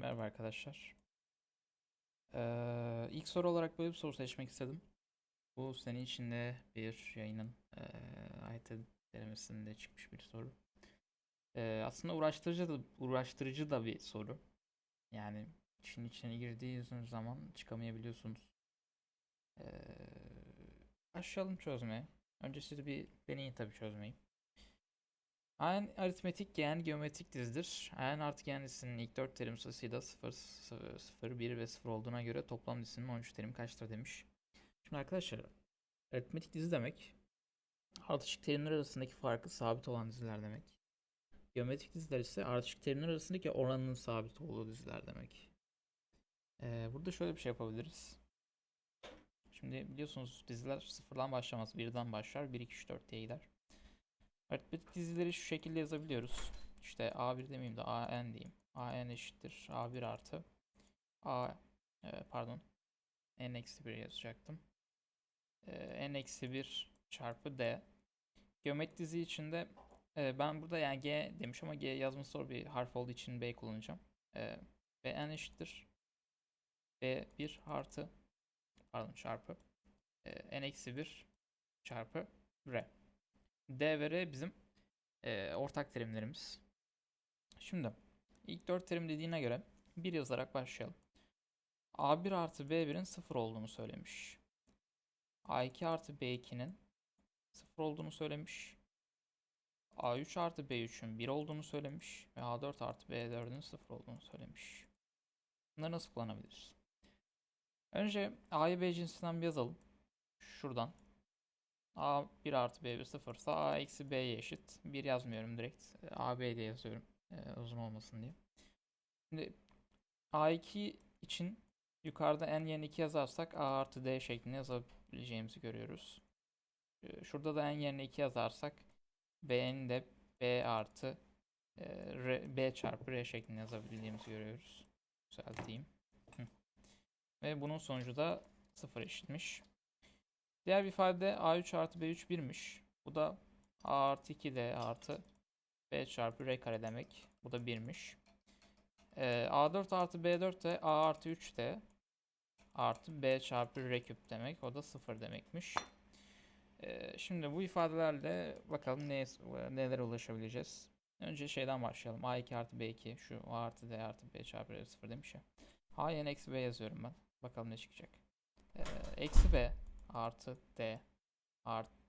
Merhaba arkadaşlar. Ee, ilk soru olarak böyle bir soru seçmek istedim. Bu senin içinde bir yayının ee, AYT denemesinde çıkmış bir soru. Ee, aslında uğraştırıcı da, uğraştırıcı da bir soru. Yani işin içine girdiğiniz zaman çıkamayabiliyorsunuz. Ee, başlayalım çözmeye. Önce siz bir deneyin tabii çözmeyi. En aritmetik gen geometrik dizidir. En artı gen dizisinin ilk 4 terim sayısıyla 0, 0, 0, 1 ve 0 olduğuna göre toplam dizisinin 13 terim kaçtır demiş. Şimdi arkadaşlar aritmetik dizi demek ardışık terimler arasındaki farkı sabit olan diziler demek. Geometrik diziler ise ardışık terimler arasındaki oranının sabit olduğu diziler demek. Ee, burada şöyle bir şey yapabiliriz. Şimdi biliyorsunuz diziler sıfırdan başlamaz. Birden başlar. 1, 2, 3, 4 diye gider. Aritmetik dizileri şu şekilde yazabiliyoruz. İşte A1 demeyeyim de AN diyeyim. AN eşittir A1 artı A e, pardon N eksi 1 yazacaktım. E, N eksi 1 çarpı D. Geometri dizi içinde e, ben burada yani G demiş ama G yazması zor bir harf olduğu için B kullanacağım. E, ve N eşittir B1 artı pardon çarpı e, N eksi 1 çarpı R. D ve R bizim e, ortak terimlerimiz. Şimdi ilk 4 terim dediğine göre 1 yazarak başlayalım. A1 artı B1'in 0 olduğunu söylemiş. A2 artı B2'nin 0 olduğunu söylemiş. A3 artı B3'ün 1 olduğunu söylemiş. Ve A4 artı B4'ün 0 olduğunu söylemiş. Bunları nasıl kullanabiliriz? Önce A'yı B cinsinden bir yazalım. Şuradan A1 artı B1 0 ise A eksi B'ye eşit. 1 yazmıyorum direkt. AB diye yazıyorum. E, uzun olmasın diye. Şimdi A2 için yukarıda n yerine 2 yazarsak A artı D şeklinde yazabileceğimizi görüyoruz. E, şurada da n yerine 2 yazarsak B'nin de B artı e, R, B çarpı R şeklinde yazabildiğimizi görüyoruz. Düzelteyim. Ve bunun sonucu da 0 eşitmiş. Diğer bir ifade A3 artı B3 1'miş. Bu da A artı 2D artı B çarpı R kare demek. Bu da 1'miş. Ee, A4 artı B4 de A artı 3D artı B çarpı R küp demek. O da 0 demekmiş. Ee, şimdi bu ifadelerle bakalım neye, nelere ulaşabileceğiz. Önce şeyden başlayalım. A2 artı B2 şu A artı D artı B çarpı R 0 demiş ya. A yerine eksi B yazıyorum ben. Bakalım ne çıkacak. Ee, eksi B artı D artı,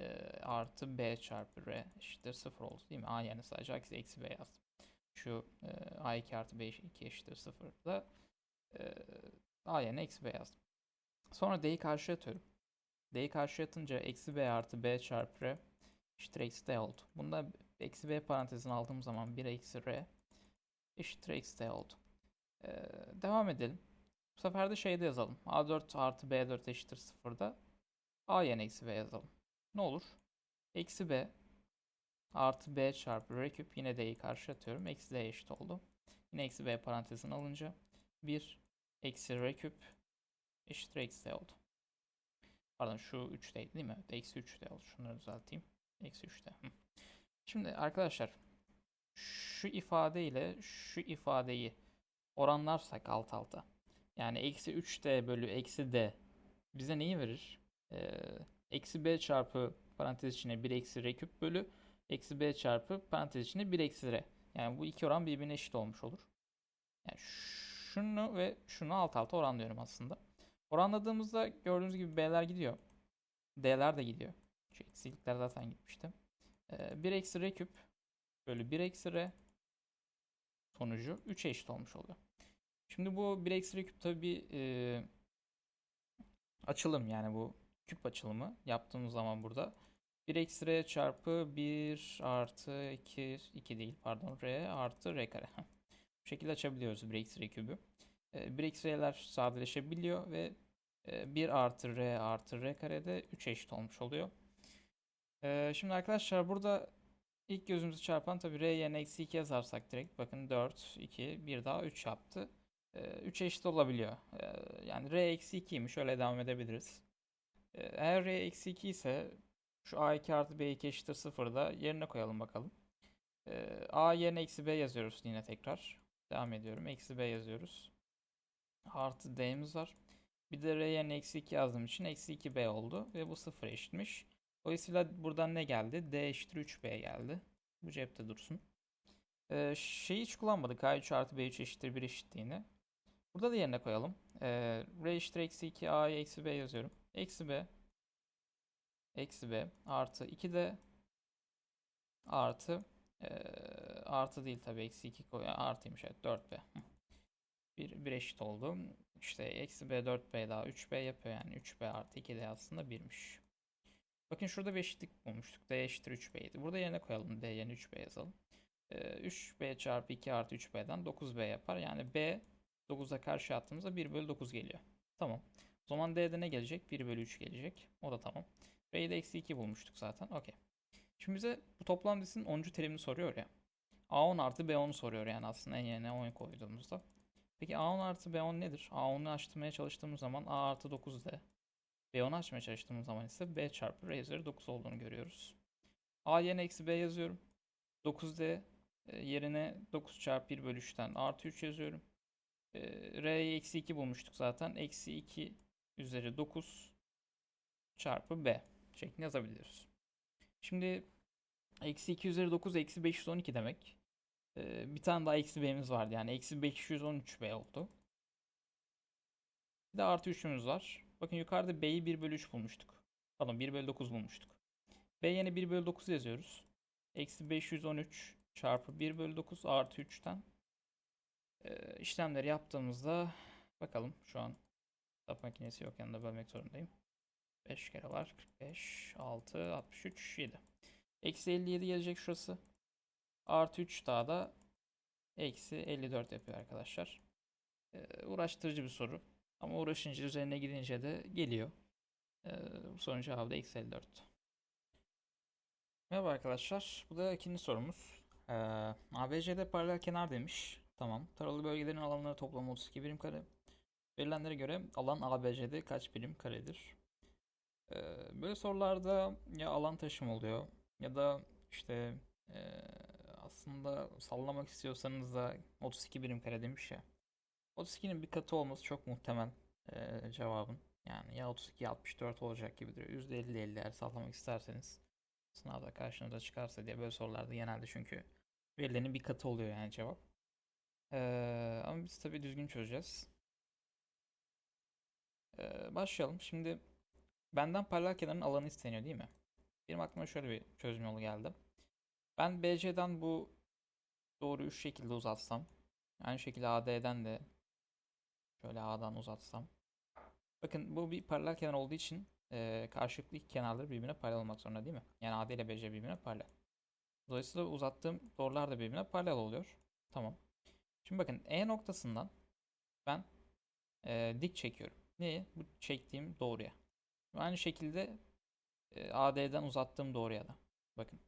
e, artı B çarpı R eşittir 0 oldu değil mi? A yerine sadece eksi, eksi B yazdım. Şu e, A2 artı B2 eşittir 0 da e, A yerine eksi B yazdım. Sonra D'yi karşıya atıyorum. D'yi karşıya atınca eksi B artı B çarpı R eşittir eksi D oldu. Bunda eksi B parantezini aldığım zaman 1 eksi R eşittir eksi D oldu. Ee, devam edelim. Bu sefer de şeyde yazalım. A4 artı B4 eşittir 0'da A yerine eksi B yazalım. Ne olur? Eksi B artı B çarpı R küp yine D'yi karşı atıyorum. Eksi D eşit oldu. Yine eksi B parantezini alınca 1 eksi R küp eşittir eksi D oldu. Pardon şu 3'teydi değil mi? Eksi 3'te oldu. Şunları düzelteyim. Eksi 3'te. Şimdi arkadaşlar şu ifade ile şu ifadeyi oranlarsak alt alta yani eksi 3d bölü eksi d bize neyi verir? Ee, eksi b çarpı parantez içine 1 eksi r küp bölü eksi b çarpı parantez içine 1 eksi r. Yani bu iki oran birbirine eşit olmuş olur. Yani şunu ve şunu alt alta oranlıyorum aslında. Oranladığımızda gördüğünüz gibi b'ler gidiyor. D'ler de gidiyor. Şu eksilikler zaten gitmişti. Ee, 1 eksi r küp bölü 1 eksi r sonucu 3'e eşit olmuş oluyor. Şimdi bu 1 eksi küp tabi bir e, açılım yani bu küp açılımı yaptığımız zaman burada 1 eksi r çarpı 1 artı 2 2 değil pardon r artı r kare. Bu şekilde açabiliyoruz 1 eksi r kübü. E, 1 eksi r'ler sadeleşebiliyor ve e, 1 artı r artı r kare de 3 eşit olmuş oluyor. E, şimdi arkadaşlar burada ilk gözümüzü çarpan tabi r yerine eksi 2 yazarsak direkt bakın 4 2 1 daha 3 yaptı. 3 ee, eşit olabiliyor. Ee, yani r eksi 2'ymiş. Öyle devam edebiliriz. Ee, eğer r eksi 2 ise şu a2 artı b2 eşittir 0'da yerine koyalım bakalım. a yerine eksi b yazıyoruz yine tekrar. Devam ediyorum. Eksi B yazıyoruz. Artı D'miz var. Bir de R yerine eksi 2 yazdığım için eksi 2B oldu. Ve bu sıfıra eşitmiş. Dolayısıyla buradan ne geldi? D eşittir 3B geldi. Bu cepte dursun. Ee, şeyi hiç kullanmadık. A3 artı B3 eşittir 1 eşitliğini. Burada da yerine koyalım. Ee, R eksi 2 A'ya eksi B yazıyorum. Eksi B eksi B artı 2 de artı eee, artı değil tabii eksi 2 koy artıymış evet 4B. Hı. Bir, bir eşit oldu. İşte eksi B 4B daha 3B yapıyor yani 3B artı 2 de aslında 1'miş. Bakın şurada bir eşitlik bulmuştuk. D eşittir 3B'ydi. Burada yerine koyalım. D yerine 3B yazalım. Ee, 3B çarpı 2 artı 3B'den 9B yapar. Yani B 9'a karşı attığımızda 1 bölü 9 geliyor. Tamam. O zaman D'de ne gelecek? 1 bölü 3 gelecek. O da tamam. R'yi de eksi 2 bulmuştuk zaten. Okey. Şimdi bize bu toplam dizinin 10. terimini soruyor ya. A10 artı B10 soruyor yani aslında en yerine 10 koyduğumuzda. Peki A10 artı B10 nedir? A10'u açtırmaya çalıştığımız zaman A artı 9D. B10'u açmaya çalıştığımız zaman ise B çarpı R üzeri 9 olduğunu görüyoruz. A yerine eksi B yazıyorum. 9D e, yerine 9 çarpı 1 bölü 3'ten artı 3 yazıyorum. E, R'yi eksi 2 bulmuştuk zaten. Eksi 2 üzeri 9 çarpı B şeklinde yazabiliyoruz. Şimdi eksi 2 üzeri 9 eksi 512 demek. Ee, bir tane daha eksi b'miz vardı yani eksi 513b oldu. Bir de artı 3'ümüz var. Bakın yukarıda b'yi 1 bölü 3 bulmuştuk. Pardon 1 bölü 9 bulmuştuk. b yerine 1 bölü 9 yazıyoruz. Eksi 513 çarpı 1 bölü 9 artı 3'ten ee, işlemleri yaptığımızda bakalım şu an hesap makinesi yok yanında bölmek zorundayım. 5 kere var. 45, 6, 63, 7. Eksi 57 gelecek şurası. Artı 3 daha da eksi 54 yapıyor arkadaşlar. Ee, uğraştırıcı bir soru. Ama uğraşınca üzerine gidince de geliyor. Ee, bu sorunun cevabı da eksi 54. Merhaba arkadaşlar. Bu da ikinci sorumuz. Ee, ABC'de paralel kenar demiş. Tamam. Taralı bölgelerin alanları toplamı 32 birim kare. Verilenlere göre alan ABC'de kaç birim karedir? Ee, böyle sorularda ya alan taşım oluyor ya da işte e, aslında sallamak istiyorsanız da 32 birim kare demiş ya. 32'nin bir katı olması çok muhtemel e, cevabın. Yani ya 32 ya 64 olacak gibi duruyor. %50-50 eğer sallamak isterseniz sınavda karşınıza çıkarsa diye böyle sorularda genelde çünkü verilenin bir katı oluyor yani cevap. Ee, ama biz tabii düzgün çözeceğiz. Ee, başlayalım. Şimdi Benden paralel kenarın alanı isteniyor değil mi? Benim aklıma şöyle bir çözüm yolu geldi. Ben BC'den bu doğruyu şu şekilde uzatsam. Aynı şekilde AD'den de şöyle A'dan uzatsam. Bakın bu bir paralel kenar olduğu için e, karşılıklı iki kenarları birbirine paralel olmak zorunda değil mi? Yani AD ile BC birbirine paralel. Dolayısıyla uzattığım doğrular da birbirine paralel oluyor. Tamam. Şimdi bakın E noktasından ben e, dik çekiyorum. Neyi? Bu çektiğim doğruya. Aynı şekilde e, AD'den uzattığım doğruya da. Bakın.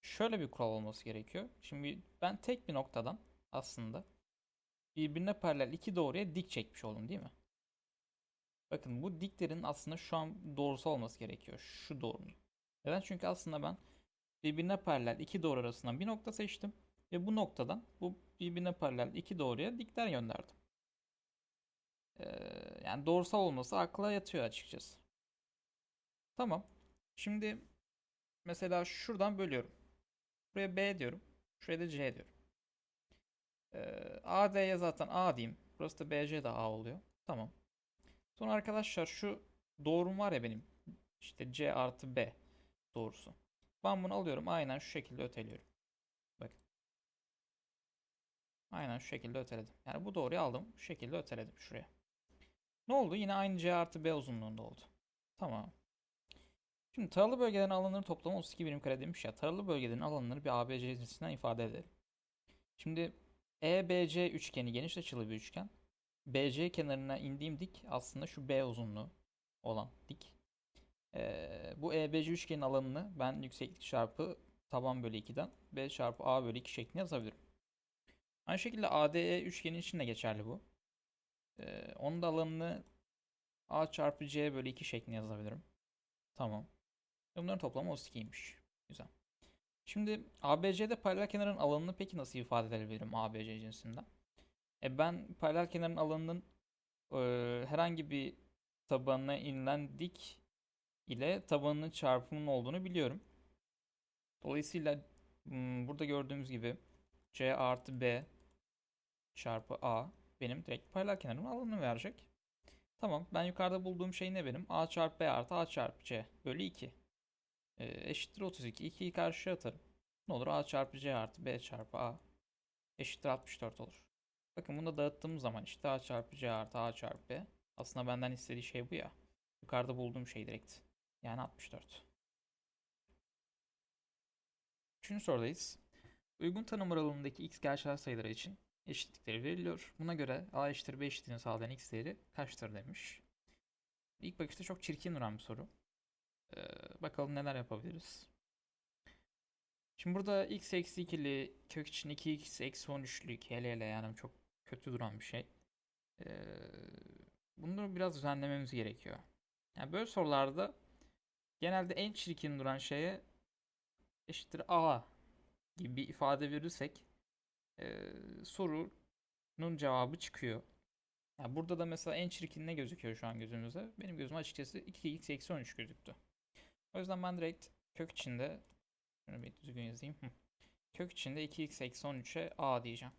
Şöyle bir kural olması gerekiyor. Şimdi ben tek bir noktadan aslında birbirine paralel iki doğruya dik çekmiş oldum değil mi? Bakın bu diklerin aslında şu an doğrusu olması gerekiyor. Şu doğrunun. Neden? Çünkü aslında ben birbirine paralel iki doğru arasından bir nokta seçtim. Ve bu noktadan bu birbirine paralel iki doğruya dikler gönderdim. Ee, yani doğrusal olması akla yatıyor açıkçası. Tamam. Şimdi mesela şuradan bölüyorum. Buraya B diyorum. Şuraya da C diyorum. Ee, AD'ye zaten A diyeyim. Burası da BC de A oluyor. Tamam. Sonra arkadaşlar şu doğrum var ya benim. İşte C artı B doğrusu. Ben bunu alıyorum. Aynen şu şekilde öteliyorum. Bakın. Aynen şu şekilde öteledim. Yani bu doğruyu aldım. Şu şekilde öteledim şuraya. Ne oldu? Yine aynı C artı B uzunluğunda oldu. Tamam. Şimdi taralı bölgelerin alanları toplamı 32 birim kare demiş ya. Taralı bölgelerin alanları bir ABC cinsinden ifade edelim. Şimdi EBC üçgeni geniş açılı bir üçgen. BC kenarına indiğim dik aslında şu B uzunluğu olan dik. Ee, bu EBC üçgenin alanını ben yükseklik çarpı taban bölü 2'den B çarpı A bölü 2 şeklinde yazabilirim. Aynı şekilde ADE üçgeni için de geçerli bu. Ee, onun da alanını A çarpı C bölü 2 şeklinde yazabilirim. Tamam. Bunların toplamı 32'ymiş. Güzel. Şimdi ABC'de paralel kenarın alanını peki nasıl ifade edebilirim ABC cinsinden? E ben paralel kenarın alanının e, herhangi bir tabanına inilen dik ile tabanının çarpımının olduğunu biliyorum. Dolayısıyla hmm, burada gördüğümüz gibi C artı B çarpı A benim direkt paralel kenarın alanını verecek. Tamam ben yukarıda bulduğum şey ne benim? A çarpı B artı A çarpı C bölü 2. E, eşittir 32. 2'yi karşıya atarım. Ne olur? A çarpı C artı B çarpı A eşittir 64 olur. Bakın bunu da dağıttığım zaman işte A çarpı C artı A çarpı B. Aslında benden istediği şey bu ya. Yukarıda bulduğum şey direkt. Yani 64. Üçüncü sorudayız. Uygun tanım aralığındaki x gerçel sayıları için eşitlikleri veriliyor. Buna göre a eşittir b eşitliğini sağlayan x değeri kaçtır demiş. İlk bakışta çok çirkin duran bir soru. Ee, bakalım neler yapabiliriz. Şimdi burada x eksi 2'li kök için 2x eksi 13'lük hele hele yani çok kötü duran bir şey. Ee, bunu biraz düzenlememiz gerekiyor. Yani böyle sorularda genelde en çirkin duran şeye eşittir a gibi bir ifade verirsek e, sorunun cevabı çıkıyor. Yani burada da mesela en çirkin ne gözüküyor şu an gözümüze? Benim gözüme açıkçası 2x eksi 13 gözüktü. O yüzden ben direkt kök içinde şunu bir düzgün yazayım. Kök içinde 2x eksi 13'e a diyeceğim.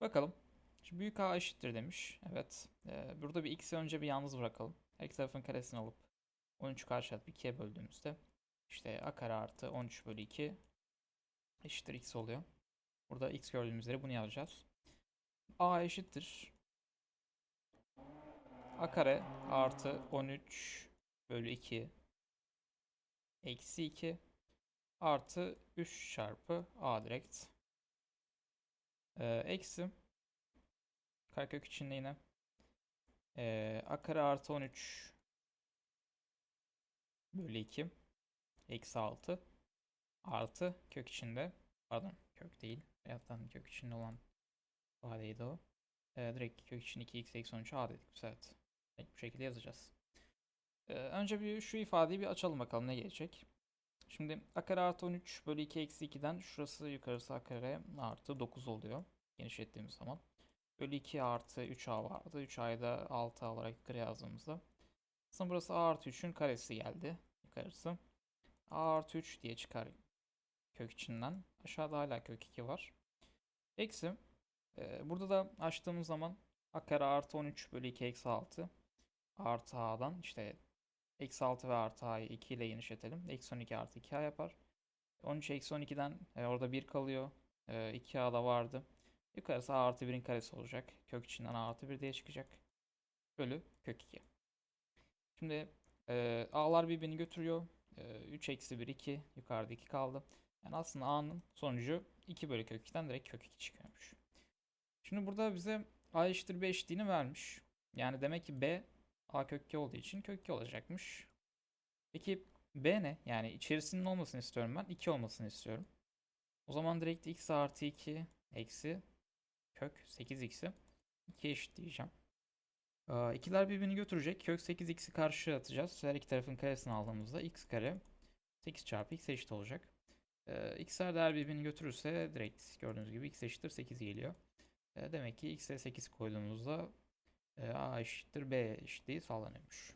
Bakalım. Şimdi büyük A eşittir demiş. Evet. Ee, burada bir x'i önce bir yalnız bırakalım. İki tarafın karesini alıp 13'ü karşı atıp 2'ye böldüğümüzde işte a kare artı 13 bölü 2 eşittir x oluyor. Burada x gördüğümüz yere bunu yazacağız. a eşittir. A kare artı 13 bölü 2 eksi 2 artı 3 çarpı a direkt. Ee, eksi. Karekök içinde yine. Ee, a kare artı 13 bölü 2 eksi 6 artı kök içinde. Pardon kök değil veyahut kök içinde olan ifadeydi o. Ee, direkt kök için 2x eksi 13 a dedik. Evet. Direkt bu şekilde yazacağız. Ee, önce bir şu ifadeyi bir açalım bakalım ne gelecek. Şimdi a kare artı 13 bölü 2 eksi 2'den şurası yukarısı a kare artı 9 oluyor. Genişlettiğimiz zaman. Bölü 2 artı 3a vardı. 3a'yı da 6 olarak yukarı yazdığımızda. Aslında burası a artı 3'ün karesi geldi. Yukarısı. a artı 3 diye çıkar kök içinden. Aşağıda hala kök 2 var. Eksi. E, burada da açtığımız zaman a kare artı 13 bölü 2 eksi 6 artı a'dan işte eksi 6 ve artı a'yı 2 ile genişletelim. Eksi 12 artı 2a yapar. 13 eksi 12'den e, orada 1 kalıyor. E, 2a da vardı. Yukarısı a artı 1'in karesi olacak. Kök içinden a artı 1 diye çıkacak. Bölü kök 2. Şimdi e, a'lar birbirini götürüyor. E, 3 eksi 1 2. Yukarıda 2 kaldı. Yani aslında a'nın sonucu 2 bölü kök 2'den direkt kök 2 çıkıyormuş. Şimdi burada bize a eşittir b eşitliğini vermiş. Yani demek ki b a kök 2 olduğu için kök 2 olacakmış. Peki b ne? Yani içerisinin olmasını istiyorum ben. 2 olmasını istiyorum. O zaman direkt x artı 2 eksi kök 8x'i 2 eşitleyeceğim. Ee, ikiler birbirini götürecek. Kök 8x'i karşıya atacağız. Her iki tarafın karesini aldığımızda x kare 8 çarpı x eşit olacak. Ee, x'ler değer birbirini götürürse direkt gördüğünüz gibi x eşittir 8 geliyor. Ee, demek ki x'e 8 koyduğumuzda e, a eşittir b eşitliği sağlanıyormuş.